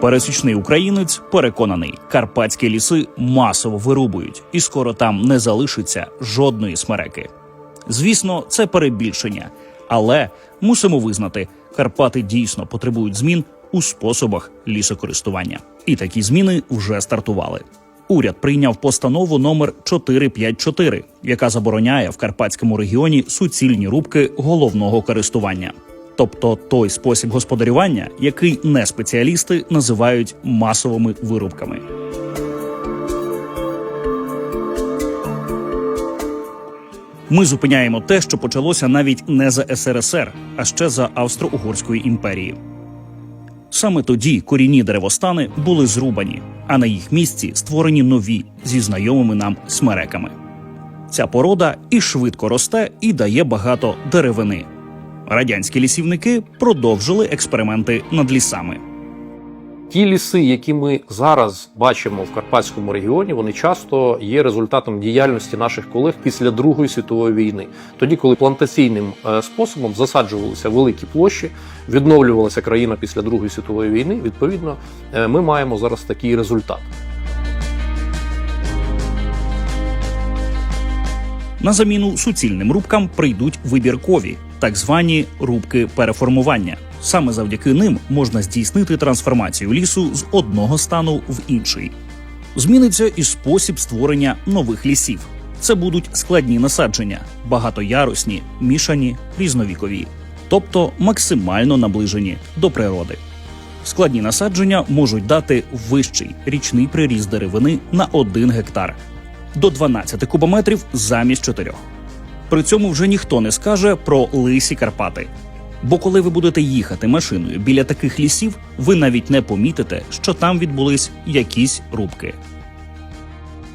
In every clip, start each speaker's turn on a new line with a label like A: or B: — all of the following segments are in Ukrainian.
A: Пересічний українець переконаний, карпатські ліси масово вирубують, і скоро там не залишиться жодної смереки. Звісно, це перебільшення, але мусимо визнати, Карпати дійсно потребують змін у способах лісокористування. І такі зміни вже стартували. Уряд прийняв постанову номер 454, яка забороняє в карпатському регіоні суцільні рубки головного користування, тобто той спосіб господарювання, який не спеціалісти називають масовими вирубками. Ми зупиняємо те, що почалося навіть не за СРСР, а ще за Австро-Угорської імперії. Саме тоді корінні деревостани були зрубані, а на їх місці створені нові зі знайомими нам смереками. Ця порода і швидко росте і дає багато деревини. Радянські лісівники продовжили експерименти над лісами.
B: Ті ліси, які ми зараз бачимо в Карпатському регіоні, вони часто є результатом діяльності наших колег після Другої світової війни. Тоді, коли плантаційним е, способом засаджувалися великі площі, відновлювалася країна після Другої світової війни. Відповідно, е, ми маємо зараз такий результат.
A: На заміну суцільним рубкам прийдуть вибіркові, так звані рубки переформування. Саме завдяки ним можна здійснити трансформацію лісу з одного стану в інший. Зміниться і спосіб створення нових лісів. Це будуть складні насадження, багатоярусні, мішані, різновікові, тобто максимально наближені до природи. Складні насадження можуть дати вищий річний приріст деревини на 1 гектар до 12 кубометрів замість 4. При цьому вже ніхто не скаже про лисі Карпати. Бо коли ви будете їхати машиною біля таких лісів, ви навіть не помітите, що там відбулись якісь рубки.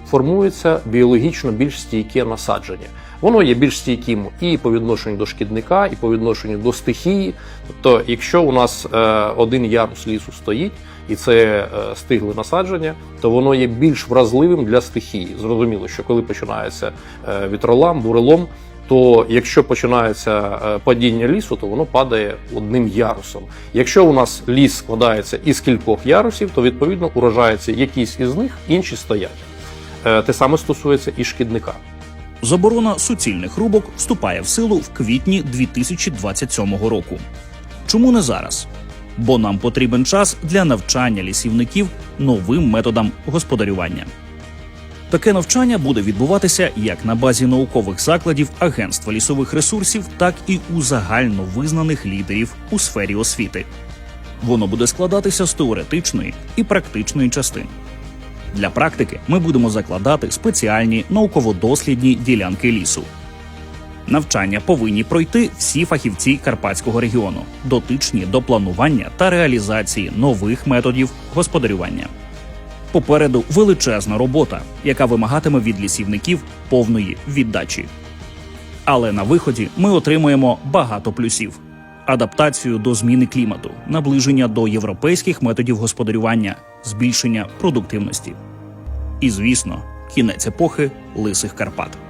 B: формується біологічно більш стійке насадження. Воно є більш стійким і по відношенню до шкідника, і по відношенню до стихії. Тобто, якщо у нас е, один ярус лісу стоїть, і це е, стигле насадження, то воно є більш вразливим для стихії. Зрозуміло, що коли починається е, вітролам, бурелом, то якщо починається е, падіння лісу, то воно падає одним ярусом. Якщо у нас ліс складається із кількох ярусів, то відповідно урожається якісь із них, інші стоять. Е, Те саме стосується і шкідника.
A: Заборона суцільних рубок вступає в силу в квітні 2027 року. Чому не зараз? Бо нам потрібен час для навчання лісівників новим методам господарювання. Таке навчання буде відбуватися як на базі наукових закладів Агентства лісових ресурсів, так і у загально визнаних лідерів у сфері освіти. Воно буде складатися з теоретичної і практичної частин. Для практики ми будемо закладати спеціальні науково-дослідні ділянки лісу. Навчання повинні пройти всі фахівці Карпатського регіону, дотичні до планування та реалізації нових методів господарювання. Попереду величезна робота, яка вимагатиме від лісівників повної віддачі. Але на виході ми отримуємо багато плюсів: адаптацію до зміни клімату, наближення до європейських методів господарювання, збільшення продуктивності. І, звісно, кінець епохи лисих Карпат.